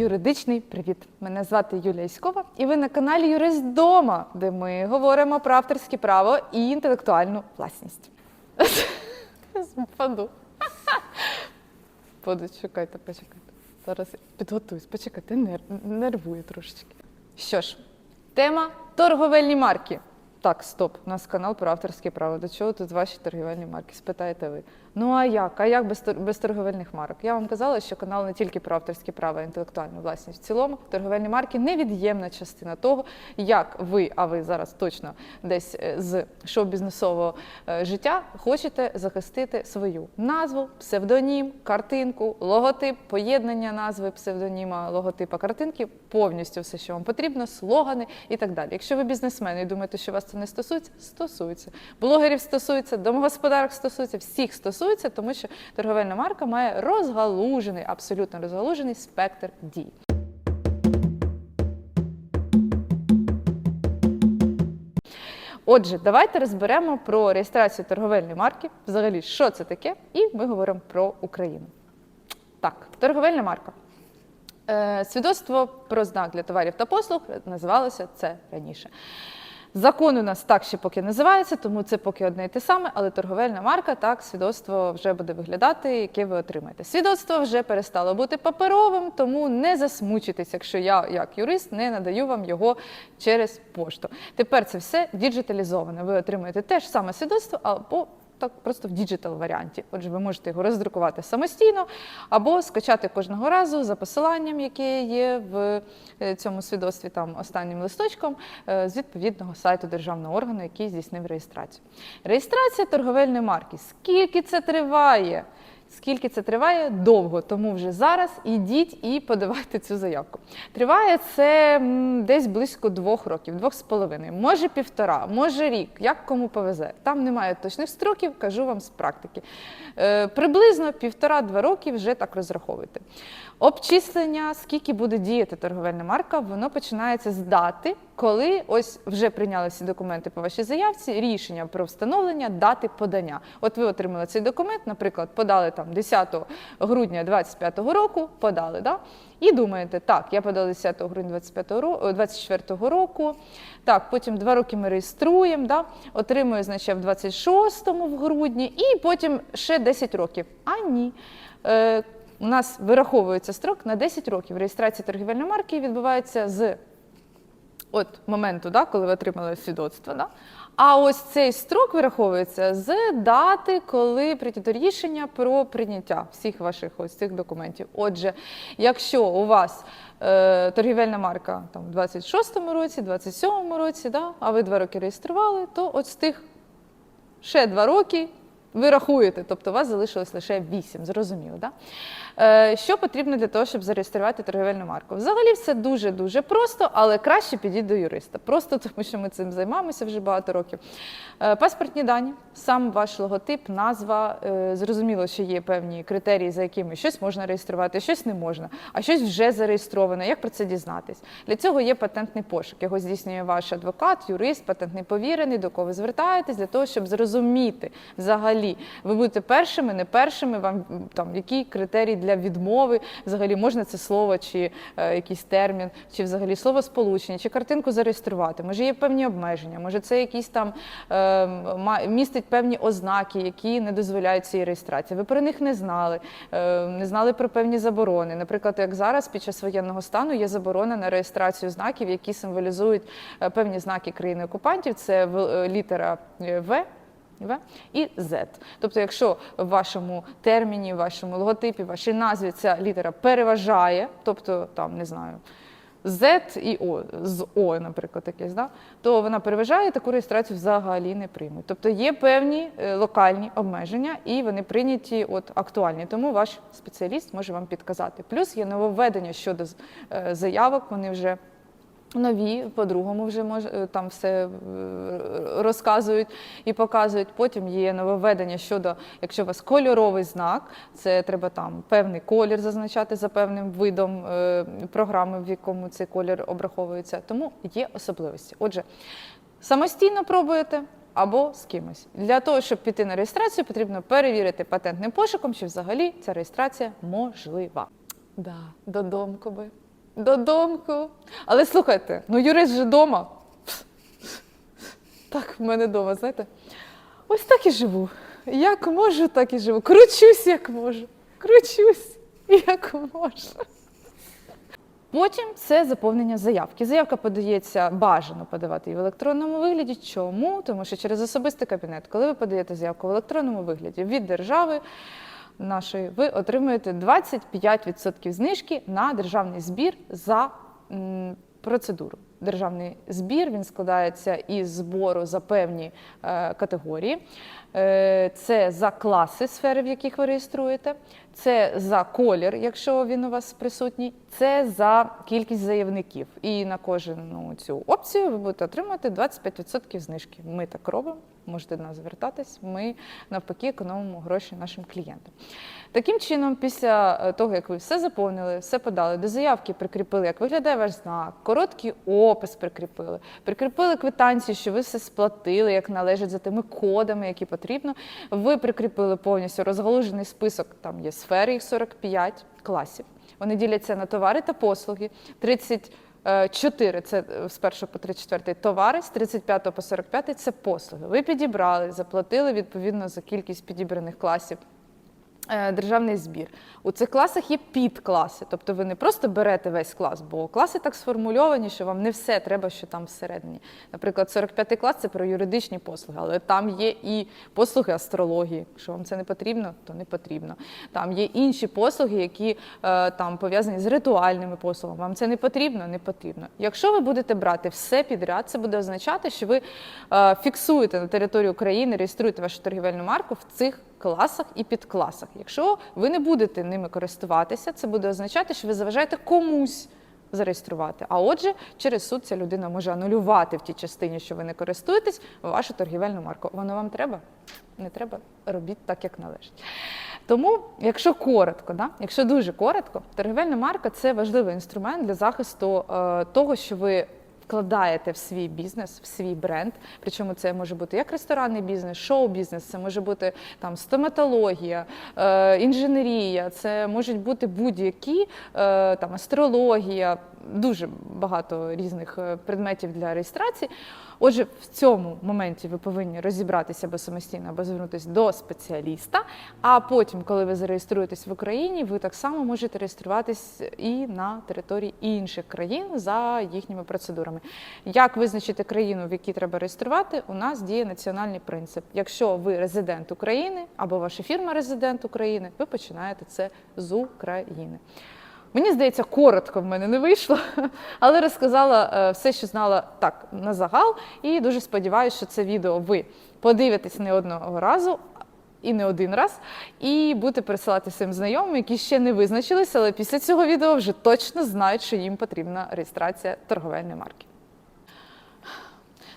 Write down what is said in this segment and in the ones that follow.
Юридичний привіт! Мене звати Юлія Іськова, і ви на каналі Юрист Дома, де ми говоримо про авторське право і інтелектуальну власність. Впаду. Поду, чекайте, почекайте. Зараз підготуюсь, почекайте, нер... нервую трошечки. Що ж, тема торговельні марки. Так, стоп, у нас канал про авторське право. До чого тут ваші торговельні марки? Спитаєте ви. Ну а як? А як без, без торговельних марок? Я вам казала, що канал не тільки про авторське право, а інтелектуальну власність. В цілому торговельні марки невід'ємна частина того, як ви, а ви зараз точно десь е, з шоу-бізнесового е, життя хочете захистити свою назву, псевдонім, картинку, логотип, поєднання назви псевдоніма, логотипа картинки, повністю все, що вам потрібно, слогани і так далі. Якщо ви бізнесмен і думаєте, що вас це не стосується, стосується. Блогерів стосується, домогосподарок стосується, всіх стосується, тому що торговельна марка має розгалужений, абсолютно розгалужений спектр дій. Отже, давайте розберемо про реєстрацію торговельної марки, взагалі, що це таке, і ми говоримо про Україну. Так, торговельна марка. Е, Свідоцтво про знак для товарів та послуг називалося це раніше. Закон у нас так ще поки називається, тому це поки одне і те саме, але торговельна марка так свідоцтво вже буде виглядати, яке ви отримаєте. Свідоцтво вже перестало бути паперовим, тому не засмучуйтесь, якщо я, як юрист, не надаю вам його через пошту. Тепер це все діджиталізоване. Ви отримуєте те ж саме свідоцтво, або так просто в діджитал варіанті. Отже, ви можете його роздрукувати самостійно або скачати кожного разу за посиланням, яке є в е, цьому свідоцтві, там останнім листочком е, з відповідного сайту державного органу, який здійснив реєстрацію. Реєстрація торговельної марки. Скільки це триває? Скільки це триває? Довго, тому вже зараз ідіть і подавайте цю заявку. Триває це десь близько двох років, двох з половиною, може півтора, може рік, як кому повезе. Там немає точних строків, кажу вам з практики. Е, приблизно півтора-два роки вже так розраховуйте. Обчислення, скільки буде діяти торговельна марка, воно починається з дати, коли ось вже прийняли всі документи по вашій заявці, рішення про встановлення дати подання. От ви отримали цей документ, наприклад, подали там 10 грудня 2025 року, подали, да? і думаєте, так, я подала 10 грудня 25 ро- 24 року, так, потім два роки ми реєструємо, да? отримую, значить, в 26-му в грудні, і потім ще 10 років. А ні. У нас вираховується строк на 10 років. Реєстрація торгівельної марки відбувається з от моменту, да, коли ви отримали свідоцтво. Да? А ось цей строк вираховується з дати, коли прийнято рішення про прийняття всіх ваших ось цих документів. Отже, якщо у вас е, торгівельна марка там, в 26-му році, 27-му році, да, а ви два роки реєстрували, то от з тих ще два роки ви рахуєте, тобто у вас залишилось лише 8, зрозуміло. Да? Е, що потрібно для того, щоб зареєструвати торговельну марку? Взагалі все дуже-дуже просто, але краще підіть до юриста. Просто тому, що ми цим займаємося вже багато років. Е, паспортні дані, сам ваш логотип, назва. Е, зрозуміло, що є певні критерії, за якими щось можна реєструвати, щось не можна, а щось вже зареєстровано. Як про це дізнатись? Для цього є патентний пошук. Його здійснює ваш адвокат, юрист, патентний повірений, до кого ви звертаєтесь, для того, щоб зрозуміти взагалі, ви будете першими, не першими, вам там які критерії для відмови, взагалі можна це слово чи е, якийсь термін, чи взагалі слово сполучення, чи картинку зареєструвати. Може є певні обмеження, може це якісь там е, містить певні ознаки, які не дозволяють цієї реєстрації. Ви про них не знали, е, не знали про певні заборони. Наприклад, як зараз під час воєнного стану є заборона на реєстрацію знаків, які символізують е, певні знаки країни окупантів. Це е, літера е, В. В і Z. Тобто, якщо в вашому терміні, в вашому логотипі, в вашій назві ця літера переважає, тобто там не знаю. Z і O, з O, наприклад, якесь, да? то вона переважає таку реєстрацію взагалі не приймуть. Тобто є певні е, локальні обмеження, і вони прийняті от актуальні. Тому ваш спеціаліст може вам підказати. Плюс є нововведення щодо е, заявок. Вони вже Нові, по-другому вже мож, е, там все е, розказують і показують. Потім є нововведення щодо, якщо у вас кольоровий знак, це треба там певний колір зазначати за певним видом е, програми, в якому цей колір обраховується. Тому є особливості. Отже, самостійно пробуєте. Або з кимось. Для того, щоб піти на реєстрацію, потрібно перевірити патентним пошуком, чи взагалі ця реєстрація можлива. Да, додомку би. Додомку. Але слухайте, ну юрист же вдома. Так, в мене вдома, знаєте. Ось так і живу. Як можу, так і живу. Кручусь, як можу. Кручусь, як можу. Потім це заповнення заявки. Заявка подається бажано подавати її в електронному вигляді. Чому? Тому що через особистий кабінет, коли ви подаєте заявку в електронному вигляді від держави нашої, ви отримуєте 25% знижки на державний збір за процедуру. Державний збір він складається із збору за певні е, категорії. Е, це за класи сфери, в яких ви реєструєте, це за колір, якщо він у вас присутній, це за кількість заявників. І на кожну цю опцію ви будете отримувати 25% знижки. Ми так робимо, можете до нас звертатись. Ми навпаки економимо гроші нашим клієнтам. Таким чином, після е, того, як ви все заповнили, все подали, до заявки прикріпили, як виглядає ваш знак, короткий опис прикріпили, прикріпили квитанцію, що ви все сплатили, як належить за тими кодами, які потрібно. Ви прикріпили повністю розгалужений список, там є сфери, їх 45 класів. Вони діляться на товари та послуги. 34 – це е, з 1 по 34 товари, з 35 по 45 – це послуги. Ви підібрали, заплатили відповідно за кількість підібраних класів. Е, Державний збір. У цих класах є підкласи, тобто ви не просто берете весь клас, бо класи так сформульовані, що вам не все треба, що там всередині. Наприклад, 45-й клас це про юридичні послуги, але там є і послуги астрології. Якщо вам це не потрібно, то не потрібно. Там є інші послуги, які е, там пов'язані з ритуальними послугами. Вам це не потрібно? Не потрібно. Якщо ви будете брати все підряд, це буде означати, що ви е, фіксуєте на території України, реєструєте вашу торгівельну марку в цих класах і підкласах. Якщо ви не будете ними користуватися, це буде означати, що ви заважаєте комусь зареєструвати. А отже, через суд ця людина може анулювати в тій частині, що ви не користуєтесь, вашу торгівельну марку. Воно вам треба? Не треба, робіть так, як належить. Тому, якщо коротко, да? якщо дуже коротко, торгівельна марка це важливий інструмент для захисту е, того, що ви вкладаєте в свій бізнес, в свій бренд. Причому це може бути як ресторанний бізнес, шоу-бізнес, це може бути там стоматологія, е, інженерія, це можуть бути будь-які е, там астрологія, дуже багато різних е, предметів для реєстрації. Отже, в цьому моменті ви повинні розібратися або самостійно, або звернутися до спеціаліста. А потім, коли ви зареєструєтесь в Україні, ви так само можете реєструватись і на території інших країн за їхніми процедурами. Як визначити країну, в якій треба реєструвати? У нас діє національний принцип. Якщо ви резидент України або ваша фірма резидент України, ви починаєте це з України. Мені здається, коротко в мене не вийшло, але розказала е, все, що знала так на загал. І дуже сподіваюся, що це відео ви подивитесь не одного разу. І не один раз, і будете пересилати своїм знайомим, які ще не визначилися, але після цього відео вже точно знають, що їм потрібна реєстрація торговельної марки.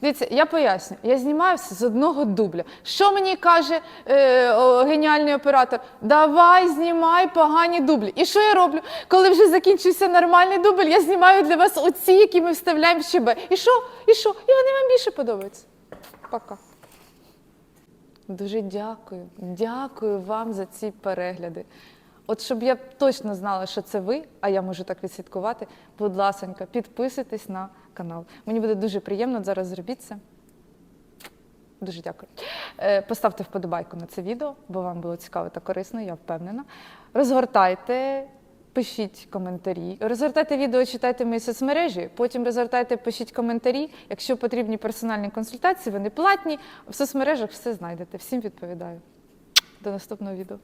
Дивіться, я поясню, я знімаю все з одного дубля. Що мені каже е, о, геніальний оператор? Давай знімай погані дублі. І що я роблю? Коли вже закінчився нормальний дубль, я знімаю для вас оці, які ми вставляємо в ЩБ. І що? І що? І вони вам більше подобаються. Пока. Дуже дякую. Дякую вам за ці перегляди. От щоб я точно знала, що це ви, а я можу так відслідкувати, будь ласонька, підписуйтесь на канал. Мені буде дуже приємно зараз зробіть це. Дуже дякую. Е, Поставте вподобайку на це відео, бо вам було цікаво та корисно, я впевнена. Розгортайте, пишіть коментарі. Розгортайте відео, читайте мої соцмережі, потім розгортайте, пишіть коментарі. Якщо потрібні персональні консультації, вони платні. В соцмережах все знайдете. Всім відповідаю. До наступного відео.